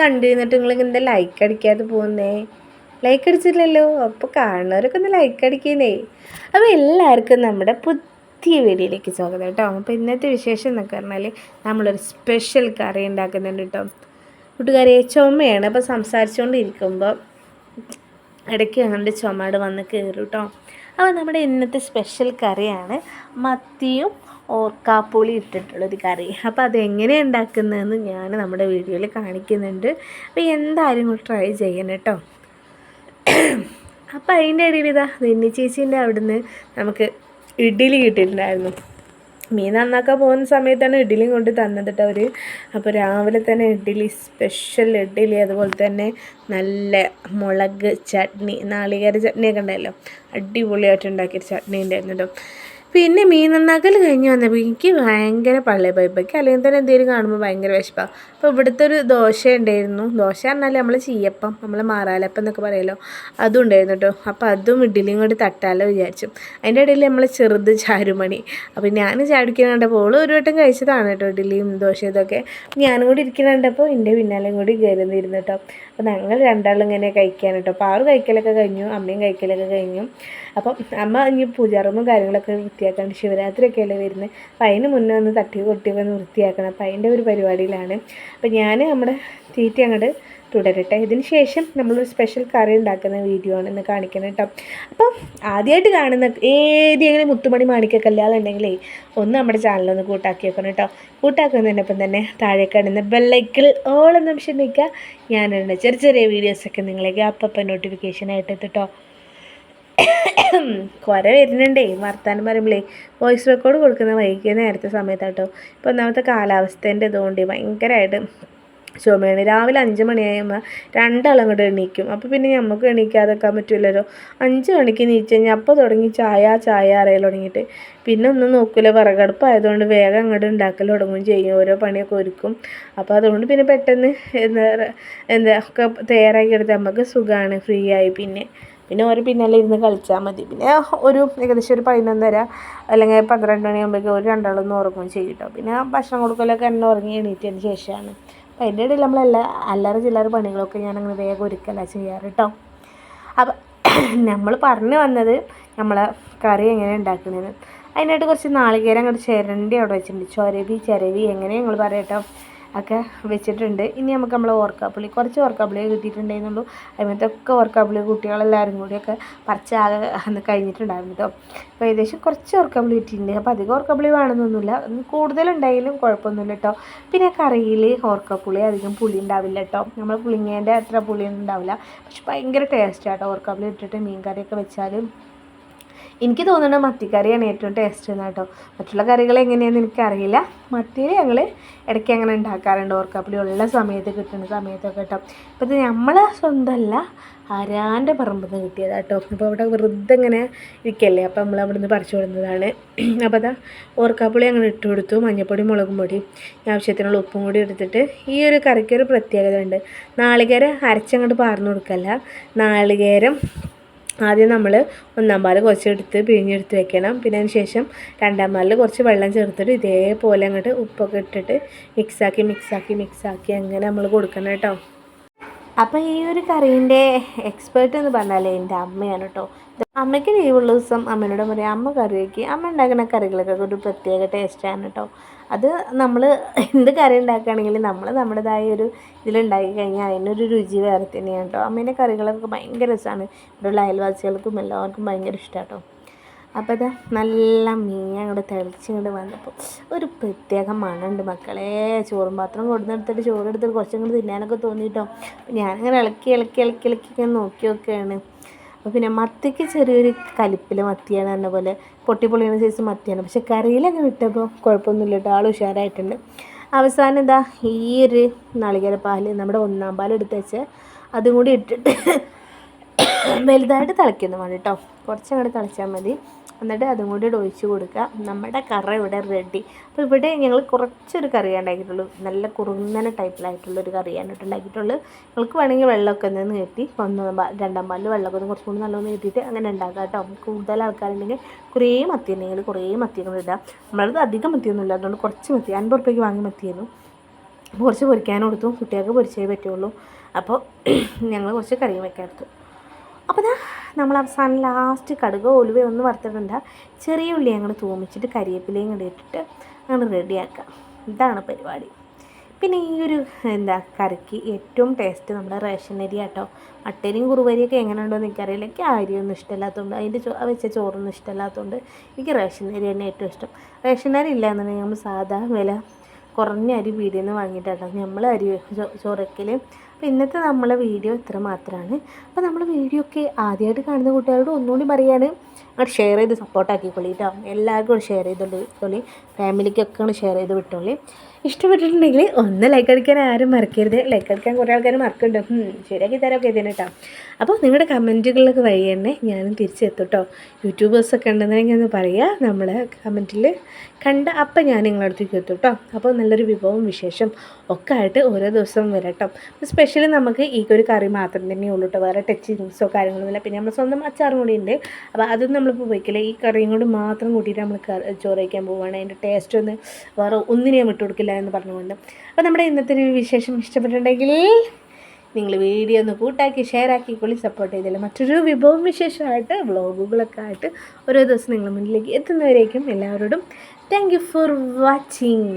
കണ്ടിരുന്നിട്ട് നിങ്ങൾ എന്താ ലൈക്ക് അടിക്കാതെ പോകുന്നേ ലൈക്ക് അടിച്ചില്ലല്ലോ? അപ്പോൾ കാണുന്നവരൊക്കെ ഒന്ന് ലൈക്ക് അടിക്കുന്നേ. അപ്പോൾ എല്ലാവർക്കും നമ്മുടെ പുതിയ വീഡിയോയിലേക്ക് സ്വാഗതം കേട്ടോ. അപ്പോൾ ഇന്നത്തെ വിശേഷം എന്നൊക്കെ പറഞ്ഞാൽ നമ്മളൊരു സ്പെഷ്യൽ കറി ഉണ്ടാക്കുന്നുണ്ട് കേട്ടോ. കൂട്ടുകാരെ ചുമയാണ്. അപ്പോൾ സംസാരിച്ചുകൊണ്ടിരിക്കുമ്പോൾ ഇടയ്ക്ക് അങ്ങോട്ട് ചുമട് വന്ന് കയറും കേട്ടോ. അപ്പോൾ നമ്മുടെ ഇന്നത്തെ സ്പെഷ്യൽ കറിയാണ് മത്തിയും ഓർക്കാപ്പുളി ഇട്ടിട്ടുള്ളൊരു കറി. അപ്പോൾ അതെങ്ങനെ ഉണ്ടാക്കുന്നതെന്ന് ഞാൻ നമ്മുടെ വീഡിയോയിൽ കാണിക്കുന്നുണ്ട്. അപ്പോൾ എന്തായാലും കൂടി ട്രൈ ചെയ്യണം കേട്ടോ. അപ്പോൾ അതിന്റെ ഇടയിൽ ഇതാ നെന്നി ചേച്ചീന്റെ അവിടുന്ന് നമുക്ക് ഇഡ്ഡലി കിട്ടിയിട്ടുണ്ടായിരുന്നു. മീൻ നന്നാക്കാൻ പോകുന്ന സമയത്താണ് ഇഡ്ഡലിയും കൊണ്ട് തന്നത് കേട്ടോ അവർ അപ്പോൾ രാവിലെ തന്നെ ഇഡ്ഡലി സ്പെഷ്യൽ ഇഡ്ഡലി അതുപോലെ തന്നെ നല്ല മുളക് ചട്നി നാളികേര ചട്നിയൊക്കെ ഉണ്ടല്ലോ അടിപൊളിയായിട്ട് ഉണ്ടാക്കിയ ചട്നി ഉണ്ടായിരുന്നു കേട്ടോ. പിന്നെ മീൻ നന്നാക്കൽ കഴിഞ്ഞ് വന്നപ്പോൾ എനിക്ക് ഭയങ്കര പള്ളി പൈപ്പൊക്കെ അല്ലെങ്കിൽ തന്നെ എന്തെങ്കിലും കാണുമ്പോൾ ഭയങ്കര വിശപ്പാണ് അപ്പോൾ ഇവിടുത്തെ ഒരു ദോശ ഉണ്ടായിരുന്നു. ദോശ പറഞ്ഞാൽ നമ്മൾ ചീയപ്പം നമ്മൾ മാറാലപ്പം എന്നൊക്കെ പറയുമല്ലോ അതും ഉണ്ടായിരുന്നു കേട്ടോ അപ്പോൾ അതും ഇഡ്ഡലിയും കൂടി തട്ടാലോ വിചാരിച്ചു. അതിന്റെ ഇടയിൽ നമ്മൾ ചെറുത് ചാരുമണി. അപ്പോൾ ഞാൻ കണ്ടപ്പോൾ ഓൾ ഒരു വട്ടം കഴിച്ചതാണ് കേട്ടോ ഇഡ്ഡലിയും ദോശയും ഇതൊക്കെ. ഞാനും കൂടി ഇരിക്കുന്നുണ്ടപ്പോൾ എന്റെ പിന്നാലെയും കൂടി കയറുന്നിരുന്നു കേട്ടോ അപ്പോൾ ഞങ്ങൾ രണ്ടാളും ഇങ്ങനെ കഴിക്കാൻ കേട്ടോ. അപ്പോൾ ആറ് കഴിക്കലൊക്കെ കഴിഞ്ഞു അമ്മയും കഴിക്കലൊക്കെ കഴിഞ്ഞു. അപ്പം അമ്മ ഇനി പൂജാറൂമും കാര്യങ്ങളൊക്കെ വൃത്തിയാക്കാണ്ട് ശിവരാത്രിയൊക്കെ അല്ലേ വരുന്നത് അപ്പം അതിന് മുന്നേ ഒന്ന് തട്ടി കൊട്ടിയൊക്കെ ഒന്ന് വൃത്തിയാക്കണം. അപ്പം അതിന്റെ ഒരു പരിപാടിയിലാണ്. അപ്പം ഞാൻ നമ്മുടെ തീറ്റ അങ്ങോട്ട് തുടരട്ടെ. ഇതിന് ശേഷം നമ്മളൊരു സ്പെഷ്യൽ കറി ഉണ്ടാക്കുന്ന വീഡിയോ ആണ് ഇന്ന് കാണിക്കുന്നത് കേട്ടോ. അപ്പം ആദ്യമായിട്ട് കാണുന്ന ഏതെങ്കിലും മുത്തുമണി മാണിക്ക കല്യാണം ഉണ്ടെങ്കിലേ ഒന്ന് നമ്മുടെ ചാനലൊന്ന് കൂട്ടാക്കി വെക്കണം കേട്ടോ. കൂട്ടാക്കുന്നതിനൊപ്പം തന്നെ താഴെ കാണുന്ന ബെല്ലൈക്കിൽ ഓളം നിമിഷം നിൽക്കുക ഞാനുണ്ട് ചെറിയ ചെറിയ വീഡിയോസൊക്കെ നിങ്ങളേക്ക് അപ്പം നോട്ടിഫിക്കേഷൻ ആയിട്ട് എത്തിട്ടോ. കുര വരുന്നുണ്ടേ വർത്താനം പറയുമ്പോഴേ വോയിസ് റെക്കോർഡ് കൊടുക്കുന്ന വൈകിയ നേരത്തെ സമയത്താട്ടോ. ഇപ്പോൾ ഒന്നാമത്തെ കാലാവസ്ഥേന്റെ ഇതുകൊണ്ട് ഭയങ്കരമായിട്ട് ചുമയാണ്. രാവിലെ അഞ്ച് മണിയാകുമ്പോൾ രണ്ടാളും അങ്ങോട്ട് എണീക്കും. അപ്പോൾ പിന്നെ നമുക്ക് എണീക്കാതെക്കാൻ പറ്റില്ലല്ലോ അഞ്ച് മണിക്ക് നീച്ച് കഴിഞ്ഞാൽ അപ്പോൾ തുടങ്ങി ചായ ചായ അറിയൽ തുടങ്ങിയിട്ട്. പിന്നെ ഒന്നും നോക്കില്ല വിറകടുപ്പ് ആയതുകൊണ്ട് വേഗം അങ്ങോട്ട് ഉണ്ടാക്കൽ തുടങ്ങും ചെയ്യും. ഓരോ പണിയൊക്കെ ഒരുക്കും. അപ്പോൾ അതുകൊണ്ട് പിന്നെ പെട്ടെന്ന് എന്താ എന്താ ഒക്കെ തയ്യാറാക്കി എടുത്ത് നമുക്ക് സുഖമാണ് ഫ്രീ ആയി പിന്നെ. പിന്നെ ഓരോ പിന്നാലെ ഇരുന്ന് കളിച്ചാൽ മതി. പിന്നെ ഒരു ഏകദേശം ഒരു പതിനൊന്നര അല്ലെങ്കിൽ പന്ത്രണ്ട് മണിയാകുമ്പോഴേക്കും ഒരു രണ്ടാളൊന്നും ഉറങ്ങുകയും ചെയ്യും കേട്ടോ പിന്നെ ഭക്ഷണം കൊടുക്കലൊക്കെ എന്നെ ഉറങ്ങി എണീറ്റതിന് ശേഷമാണ് അപ്പോൾ അതിന്റെ ഇടയിൽ നമ്മളെല്ലാ അല്ലറ ചില്ലറ പണികളൊക്കെ ഞാൻ അങ്ങനെ വേഗം ഒരുക്കല്ല ചെയ്യാറ് കേട്ടോ അപ്പം നമ്മൾ പറഞ്ഞു വന്നത് നമ്മളെ കറി എങ്ങനെ ഉണ്ടാക്കുന്നതെന്ന് അതിനായിട്ട് കുറച്ച് നാളികേരം അങ്ങോട്ട് ചിരണ്ടി അവിടെ വെച്ചിട്ടുണ്ട്. ചൊരവി ചിരവി എങ്ങനെ ഞങ്ങൾ പറയട്ടോ ഒക്കെ വെച്ചിട്ടുണ്ട്. ഇനി നമുക്ക് നമ്മൾ ഓർക്കാപ്പുളി കുറച്ച് ഓർക്കാപ്പുളി കിട്ടിയിട്ടുണ്ടായിരുന്നുള്ളൂ. അതിമത്തെ ഒക്കെ ഓർക്കാപ്പുളി കുട്ടികളെല്ലാവരും കൂടിയൊക്കെ പറിച്ച് ആകെ അന്ന് കഴിഞ്ഞിട്ടുണ്ടായിരുന്നു കേട്ടോ അപ്പോൾ ഏകദേശം കുറച്ച് ഓർക്കാപ്പുളി കിട്ടിയിട്ടുണ്ട്. അപ്പോൾ അധികം ഓർക്കാപ്പുളി വേണമെന്നൊന്നുമില്ല. കൂടുതലുണ്ടായാലും കുഴപ്പമൊന്നുമില്ല കേട്ടോ പിന്നെ കറിയിൽ ഓർക്കാപ്പുളി അധികം പുളി ഉണ്ടാവില്ല കേട്ടോ നമ്മൾ പുളിങ്ങേന്റെ അത്ര പുളിയൊന്നും ഉണ്ടാവില്ല. പക്ഷെ ഭയങ്കര ടേസ്റ്റാണ് കേട്ടോ ഓർക്കാപ്പുളി ഇട്ടിട്ട് മീൻ കറിയൊക്കെ വെച്ചാൽ എനിക്ക് തോന്നുന്നത് മത്തിക്കറിയാണ് ഏറ്റവും ടേസ്റ്റ് എന്ന് കേട്ടോ. മറ്റുള്ള കറികൾ എങ്ങനെയാണെന്ന് എനിക്കറിയില്ല. മത്തിയിൽ ഞങ്ങൾ ഇടയ്ക്ക് അങ്ങനെ ഉണ്ടാക്കാറുണ്ട്. ഓർക്കാപ്പുളി ഉള്ള സമയത്ത് കിട്ടുന്ന സമയത്തൊക്കെ കേട്ടോ. അപ്പോൾ ഇത് നമ്മളെ സ്വന്തമല്ല ആരാന്റെ പറമ്പിൽ നിന്ന് കിട്ടിയതാണ് കേട്ടോ. അപ്പോൾ അവിടെ വെറുതെ ഇങ്ങനെ ഇരിക്കല്ലേ? അപ്പോൾ നമ്മൾ അവിടെ നിന്ന് പറിച്ചു കൊടുത്തതാണ് അപ്പോൾ അതാ ഓർക്കാപ്പുളി അങ്ങനെ ഇട്ട് കൊടുത്തു. മഞ്ഞപ്പൊടി മുളകും പൊടി ആവശ്യത്തിനുള്ള ഉപ്പും കൂടി എടുത്തിട്ട് ഈ ഒരു കറിക്കൊരു പ്രത്യേകത ഉണ്ട് നാളികേരം അരച്ചങ്ങോട്ട് പാർന്നു കൊടുക്കല്ല. നാളികേരം ആദ്യം നമ്മൾ ഒന്നാം പാൽ കുറച്ചെടുത്ത് പിഴിഞ്ഞെടുത്ത് വെക്കണം. പിന്നെ അതിന് ശേഷം രണ്ടാം പാലിൽ കുറച്ച് വെള്ളം ചേർത്തിട്ട് ഇതേപോലെ അങ്ങോട്ട് ഉപ്പൊക്കെ ഇട്ടിട്ട് മിക്സാക്കി മിക്സാക്കി മിക്സാക്കി അങ്ങനെ നമ്മൾ കൊടുക്കണം കേട്ടോ. അപ്പോൾ ഈ ഒരു കറീന്റെ എക്സ്പേർട്ട് എന്ന് പറഞ്ഞാൽ എന്റെ അമ്മയാണ് കേട്ടോ അമ്മയ്ക്ക് ലീവുള്ള ദിവസം അമ്മയോട് പറയാം അമ്മ കറി വയ്ക്കുക അമ്മ ഉണ്ടാക്കുന്ന കറികളൊക്കെ ഒരു പ്രത്യേക ടേസ്റ്റാണ് കേട്ടോ അത് നമ്മൾ എന്ത് കറി ഉണ്ടാക്കുകയാണെങ്കിലും നമ്മൾ നമ്മുടേതായ ഒരു ഇതിലുണ്ടാക്കി കഴിഞ്ഞാൽ അതിനൊരു രുചി വേറെ തന്നെയാണ് കേട്ടോ അമ്മേന്റെ കറികളൊക്കെ ഭയങ്കര രസമാണ് ഇവിടെയുള്ള അയൽവാസികൾക്കും എല്ലാവർക്കും ഭയങ്കര ഇഷ്ടമാണ് കേട്ടോ അപ്പോൾ അത് നല്ല മീൻ അങ്ങോട്ട് തെളിച്ചിങ്ങോട്ട് വന്നപ്പോൾ ഒരു പ്രത്യേക മണമുണ്ട് മക്കളെ. ചോറും പാത്രം കൊടുന്നെടുത്തിട്ട് ചോറ് എടുത്തിട്ട് കുറച്ചും തിന്നാനൊക്കെ തോന്നിയിട്ടോ ഞാനിങ്ങനെ ഇളക്കി ഇളക്കി ഇളക്കി ഇളക്കി ഇങ്ങനെ നോക്കി നോക്കുകയാണ് അപ്പോൾ പിന്നെ മത്തിക്ക് ചെറിയൊരു കലിപ്പിൽ മത്തിയാണ് പറഞ്ഞ പോലെ പൊട്ടിപ്പൊളിയുന്ന സൈസ് മത്തിയാണ്. പക്ഷെ കറിയിലൊക്കെ വിട്ടപ്പോൾ കുഴപ്പമൊന്നുമില്ല കേട്ടോ. ആൾ ഉഷാറായിട്ടുണ്ട്. അവസാനം എന്താ ഈ ഒരു നാളികേര പാൽ നമ്മുടെ ഒന്നാം പാൽ എടുത്ത് വെച്ച് അതും കൂടി ഇട്ടിട്ട് വലുതായിട്ട് തിളയ്ക്കുന്നു വേണം കേട്ടോ. കുറച്ചങ്ങോട്ട് തിളച്ചാൽ മതി. എന്നിട്ട് അതും കൂടി ഒഴിച്ച് കൊടുക്കുക. നമ്മുടെ കറി ഇവിടെ റെഡി അപ്പോൾ ഇവിടെ ഞങ്ങൾ കുറച്ചൊരു കറിയാണ് ഉണ്ടാക്കിയിട്ടുള്ളൂ. നല്ല കുറുന്നന ടൈപ്പിലായിട്ടുള്ളൊരു കറിയാണ് ഉണ്ടാക്കിയിട്ടുള്ളത്. ഉണ്ടാക്കിയിട്ടുള്ളൂ നിങ്ങൾക്ക് വേണമെങ്കിൽ വെള്ളമൊക്കെ ഒന്ന് കെട്ടി ഒന്ന് രണ്ടാം പാലിൽ വെള്ളമൊക്കെ ഒന്ന് കുറച്ചും കൂടി നല്ലോണം കെട്ടിയിട്ട് അങ്ങനെ ഉണ്ടാക്കാം കേട്ടോ. കൂടുതൽ ആൾക്കാരുണ്ടെങ്കിൽ കുറേ മത്തി ഉണ്ടെങ്കിൽ കുറേ മത്തികൾ ഇടാം നമ്മളത് അധികം മത്തിയൊന്നും ഇല്ല. അതുകൊണ്ട് കുറച്ച് മത്തി അൻപത് റുപ്യക്ക് വാങ്ങി മത്തിയായിരുന്നു. കുറച്ച് പൊരിക്കാൻ കൊടുത്തു. കുട്ടികൾക്ക് പൊരിച്ചേ പറ്റുള്ളൂ. അപ്പോൾ ഞങ്ങൾ കുറച്ച് കറിയും വെക്കാൻ എടുത്തു. അപ്പോൾ ദാ നമ്മൾ അവസാനം ലാസ്റ്റ് കടുക് ഒലുവ ഒന്ന് വറുത്തിട്ടുണ്ട്. ചെറിയ ഉള്ളി ഞങ്ങൾ തൂമിച്ചിട്ട് കരിയേപ്പിലയും കൂടി ഇട്ടിട്ട് ഞങ്ങൾ റെഡിയാക്കാം ഇതാണ് പരിപാടി. പിന്നെ ഈ ഒരു എന്താ കറിക്ക് ഏറ്റവും ടേസ്റ്റ് നമ്മുടെ റേഷൻ അരി കേട്ടോ മട്ടരിയും കുറുവരിയൊക്കെ എങ്ങനെ ഉണ്ടോ എന്ന് എനിക്കറിയില്ല. എനിക്ക് അരിയൊന്നും ഇഷ്ടമല്ലാത്തതുകൊണ്ട് അതിന്റെ ചോ വെച്ച ചോറൊന്നും ഇഷ്ടമല്ലാത്തതുകൊണ്ട് എനിക്ക് റേഷൻ അരി തന്നെ ഏറ്റവും ഇഷ്ടം. റേഷൻ അരി ഇല്ല എന്നുണ്ടെങ്കിൽ നമ്മൾ സാധാ വില കുറഞ്ഞ അരി പീടിയിൽ നിന്ന് വാങ്ങിയിട്ടാണ് നമ്മൾ അരി ചോറയ്ക്കൽ അപ്പോൾ ഇന്നത്തെ നമ്മളെ വീഡിയോ ഇത്ര മാത്രമാണ് അപ്പോൾ നമ്മൾ വീഡിയോ ഒക്കെ ആദ്യമായിട്ട് കാണുന്ന കൂട്ടുകാരോട് ഒന്നുകൂടി പറയാണ്. അങ്ങോട്ട് ഷെയർ ചെയ്ത് സപ്പോർട്ടാക്കിക്കൊള്ളി കേട്ടോ എല്ലാവർക്കും ഷെയർ ചെയ്തോളി ഫാമിലിക്കൊക്കെ ഒന്ന് ഷെയർ ചെയ്ത് വിട്ടോളി. ഇഷ്ടപ്പെട്ടിട്ടുണ്ടെങ്കിൽ ഒന്ന് ലൈക്ക് അടിക്കാൻ ആരും മറക്കരുത്. ലൈക്ക് അടിക്കാൻ കുറേ ആൾക്കാർ മറക്കുന്നുണ്ട്. ശരിയാക്കി തരാമൊക്കെ ഇതിന് കേട്ടോ അപ്പോൾ നിങ്ങളുടെ കമന്റുകളിലൊക്കെ വഴി തന്നെ ഞാനും തിരിച്ചെത്തും കേട്ടോ യൂട്യൂബേഴ്സൊക്കെ ഉണ്ടെന്നുണ്ടെങ്കിൽ ഒന്ന് പറയുക നമ്മളെ കമന്റിൽ കണ്ട അപ്പം ഞാൻ നിങ്ങളുടെ അടുത്തേക്ക് എത്തും കേട്ടോ അപ്പോൾ നല്ലൊരു വിഭവം വിശേഷം ഒക്കെ ആയിട്ട് ഓരോ ദിവസവും വരാം കേട്ടോ സ്പെഷ്യലി നമുക്ക് ഈ ഒരു കറി മാത്രം തന്നെ ഉള്ളൂ കേട്ടോ വേറെ ടച്ചിങ്സോ കാര്യങ്ങളൊന്നുമില്ല. പിന്നെ നമ്മൾ സ്വന്തം അച്ചാറും കൂടി ഉണ്ട്. അപ്പോൾ അതൊന്നും നമ്മളിപ്പോൾ വയ്ക്കില്ല ഈ കറിയും കൊണ്ട് മാത്രം കൂട്ടിയിട്ട് നമ്മൾ ചോറ് വയ്ക്കാൻ പോവുകയാണ് അതിന്റെ ടേസ്റ്റ് ഒന്ന് വേറെ ഒന്നിനെയും വിട്ടു കൊടുക്കില്ല എന്ന് പറഞ്ഞുകൊണ്ട്. അപ്പോൾ നമ്മുടെ ഇന്നത്തെ ഒരു വിശേഷം ഇഷ്ടപ്പെട്ടിട്ടുണ്ടെങ്കിൽ നിങ്ങൾ വീഡിയോ ഒന്ന് കൂട്ടാക്കി ഷെയർ ആക്കി ആക്കിക്കൊള്ളി സപ്പോർട്ട് ചെയ്തില്ല മറ്റൊരു വിഭവം വിശേഷമായിട്ട് വ്ളോഗുകളൊക്കെ ആയിട്ട് ഓരോ ദിവസം നിങ്ങളുടെ മുന്നിലേക്ക് എത്തുന്നവരേക്കും എല്ലാവരോടും താങ്ക് ഫോർ വാച്ചിങ്